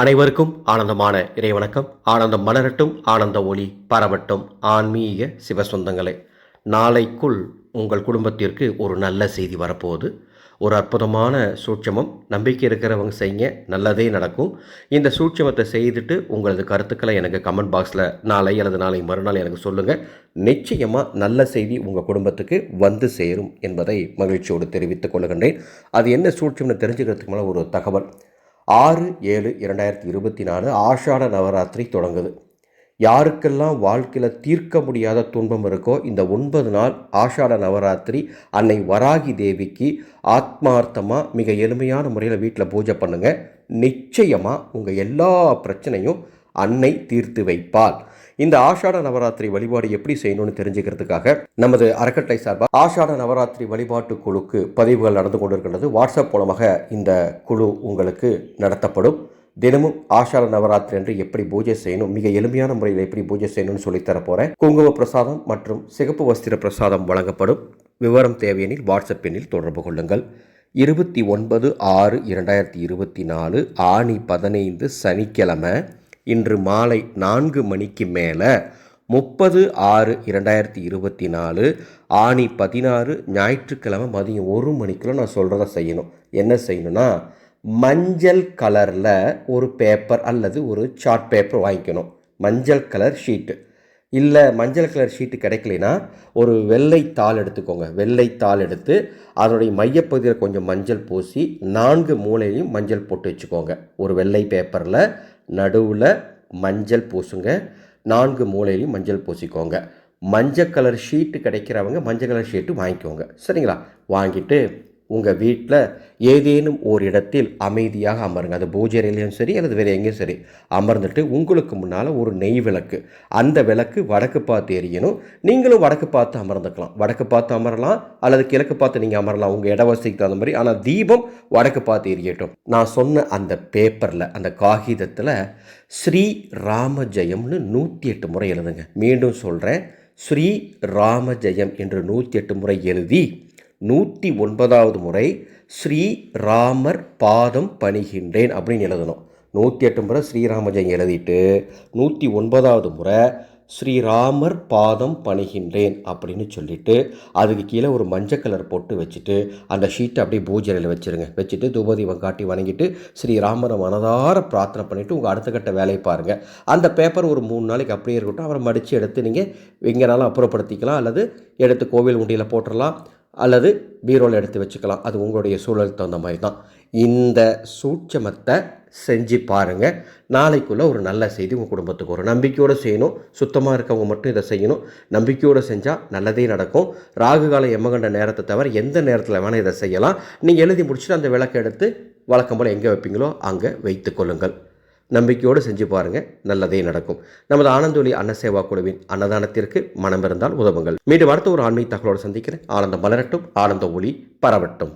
அனைவருக்கும் ஆனந்தமான இறைவணக்கம். ஆனந்தம் மலரட்டும் ஆனந்த ஒளி பரவட்டும். ஆன்மீக சிவசொந்தங்களே நாளைக்குள் உங்கள் குடும்பத்திற்கு ஒரு நல்ல செய்தி வரப்போகுது. ஒரு அற்புதமான சூட்சமம். நம்பிக்கை இருக்கிறவங்க செய்யுங்க. நல்லதே நடக்கும். இந்த சூட்சமத்தை செய்துட்டு உங்களது கருத்துக்களை எனக்கு கமெண்ட் பாக்ஸில் நாளை அல்லது நாளை மறுநாள் எனக்கு சொல்லுங்கள் நிச்சயமாக நல்ல செய்தி உங்கள் குடும்பத்துக்கு வந்து சேரும் என்பதை மகிழ்ச்சியோடு தெரிவித்துக் கொள்கின்றேன். அது என்ன சூட்சம்னு தெரிஞ்சுக்கிறதுக்கு மேலே ஒரு தகவல். ஆறு ஏழு இரண்டாயிரத்தி இருபத்தி நாலு ஆஷாட நவராத்திரி தொடங்குது. யாருக்கெல்லாம் வாழ்க்கையில் தீர்க்க முடியாத துன்பம் இருக்கோ இந்த ஒன்பது நாள் ஆஷாட நவராத்திரி அன்னை வராகி தேவிக்கு ஆத்மார்த்தமாக மிக எளிமையான முறையில் வீட்டில் பூஜை பண்ணுங்கள் நிச்சயமாக உங்கள் எல்லா பிரச்சனையும் அன்னை தீர்த்து வைப்பாள். இந்த ஆஷாட நவராத்திரி வழிபாடு எப்படி செய்யணும்னு தெரிஞ்சுக்கிறதுக்காக நமது அறக்கட்டளை சார்பாக ஆஷாட நவராத்திரி வழிபாட்டு குழுக்கு பதிவுகள் நடந்து கொண்டிருக்கின்றது. வாட்ஸ்அப் மூலமாக இந்த குழு உங்களுக்கு நடத்தப்படும். தினமும் ஆஷாட நவராத்திரி என்று எப்படி பூஜை செய்யணும் மிக எளிமையான முறையில் எப்படி பூஜை செய்யணும்னு சொல்லித்தர போகிறேன் குங்கும பிரசாதம் மற்றும் சிகப்பு வஸ்திர பிரசாதம் வழங்கப்படும். விவரம் தேவையெனில் வாட்ஸ்அப் எண்ணில் தொடர்பு கொள்ளுங்கள். இருபத்தி ஒன்பது ஆறு இரண்டாயிரத்தி இருபத்தி நாலு ஆணி பதினைந்து சனிக்கிழமை. இன்று மாலை நான்கு மணிக்கு மேலே முப்பது ஆறு இரண்டாயிரத்தி இருபத்தி நாலு ஆணி பதினாறு ஞாயிற்றுக்கிழமை மதியம் ஒரு மணிக்குள்ள நான் சொல்கிறத செய்யணும். என்ன செய்யணும்னா மஞ்சள் கலரில் ஒரு பேப்பர் அல்லது ஒரு சார்ட் பேப்பர் வாங்கிக்கணும். மஞ்சள் கலர் ஷீட்டு இல்லை மஞ்சள் கலர் ஷீட்டு கிடைக்கலனா ஒரு வெள்ளை தாள் எடுத்துக்கோங்க. வெள்ளை தாள் எடுத்து அதனுடைய மையப்பகுதியில் கொஞ்சம் மஞ்சள் பூசி நான்கு மூலையிலையும் மஞ்சள் போட்டு வச்சுக்கோங்க. ஒரு வெள்ளை பேப்பரில் நடுவில் மஞ்சள் பூசுங்க. நான்கு மூலையிலையும் மஞ்சள் பூசிக்கோங்க. மஞ்சள் கலர் ஷீட்டு கிடைக்கிறவங்க மஞ்சள் கலர் ஷீட்டு வாங்கிக்கோங்க. சரிங்களா? வாங்கிட்டு உங்கள் வீட்டில் ஏதேனும் ஒரு இடத்தில் அமைதியாக அமருங்க. அது பூஜை அறையிலையும் சரி அல்லது வேறு எங்கேயும் சரி அமர்ந்துட்டு உங்களுக்கு முன்னால் ஒரு நெய் விளக்கு. அந்த விளக்கு வடக்கு பார்த்து எரியணும். நீங்களும் வடக்கு பார்த்து அமர்ந்துக்கலாம். வடக்கு பார்த்து அமரலாம் அல்லது கிழக்கு பார்த்து நீங்கள் அமரலாம். உங்கள் இடவசதிக்கு தகுந்த மாதிரி. ஆனால் தீபம் வடக்கு பார்த்து எரியட்டும். நான் சொன்ன அந்த பேப்பரில் அந்த காகிதத்தில் ஸ்ரீ ராம ஜெயம்னு நூற்றி எட்டு முறை எழுதுங்க. மீண்டும் சொல்கிறேன் ஸ்ரீ ராம ஜெயம் என்று நூற்றி எட்டு முறை எழுதி நூற்றி ஒன்பதாவது முறை ஸ்ரீ ராமர் பாதம் பணிகின்றேன் அப்படின்னு எழுதணும். நூற்றி எட்டு முறை ஸ்ரீராம எழுதிட்டு நூற்றி ஒன்பதாவது முறை ஸ்ரீராமர் பாதம் பணிகின்றேன் அப்படின்னு சொல்லிவிட்டு அதுக்கு கீழே ஒரு மஞ்சள் கலர் போட்டு வச்சுட்டு அந்த ஷீட்டை அப்படியே பூஜையில் வச்சுருங்க. வச்சுட்டு தூபதீபம் காட்டி வணங்கிட்டு ஸ்ரீராமரை மனதார பிரார்த்தனை பண்ணிவிட்டு உங்கள் அடுத்த கட்ட வேலையை பாருங்கள் அந்த பேப்பர் ஒரு மூணு நாளைக்கு அப்படியே இருக்கட்டும். அவரை மடித்து எடுத்து நீங்கள் எங்கேனாலும் அப்புறப்படுத்திக்கலாம். அல்லது எடுத்து கோவில் உண்டியில் போட்டுடலாம் அல்லது பீரோவில் எடுத்து வச்சுக்கலாம். அது உங்களுடைய சூழலுக்கு தகுந்த மாதிரி தான். இந்த சூட்சமத்தை செஞ்சு பாருங்கள் நாளைக்குள்ளே ஒரு நல்ல செய்தி உங்கள் குடும்பத்துக்கு வரும். நம்பிக்கையோடு செய்யணும். சுத்தமாக இருக்கவங்க மட்டும் இதை செய்யணும். நம்பிக்கையோடு செஞ்சால் நல்லதே நடக்கும். ராகு கால எம்மகண்ட நேரத்தை தவிர எந்த நேரத்தில் வேணால் இதை செய்யலாம். நீங்கள் எழுதி முடிச்சுட்டு அந்த விளக்கை எடுத்து வழக்கம் போல் எங்கே வைப்பீங்களோ அங்கே வைத்து கொள்ளுங்கள். நம்பிக்கையோடு செஞ்சு பாருங்கள் நல்லதே நடக்கும். நமது ஆனந்தொலி அன்னசேவா குழுவின் அன்னதானத்திற்கு மனம் இருந்தால் உதவுங்கள். மீண்டும் அடுத்த ஒரு ஆன்மீக தகவலோடு சந்திக்கிறேன். ஆனந்தம் மலரட்டும். ஆனந்த ஒளி பரவட்டும்.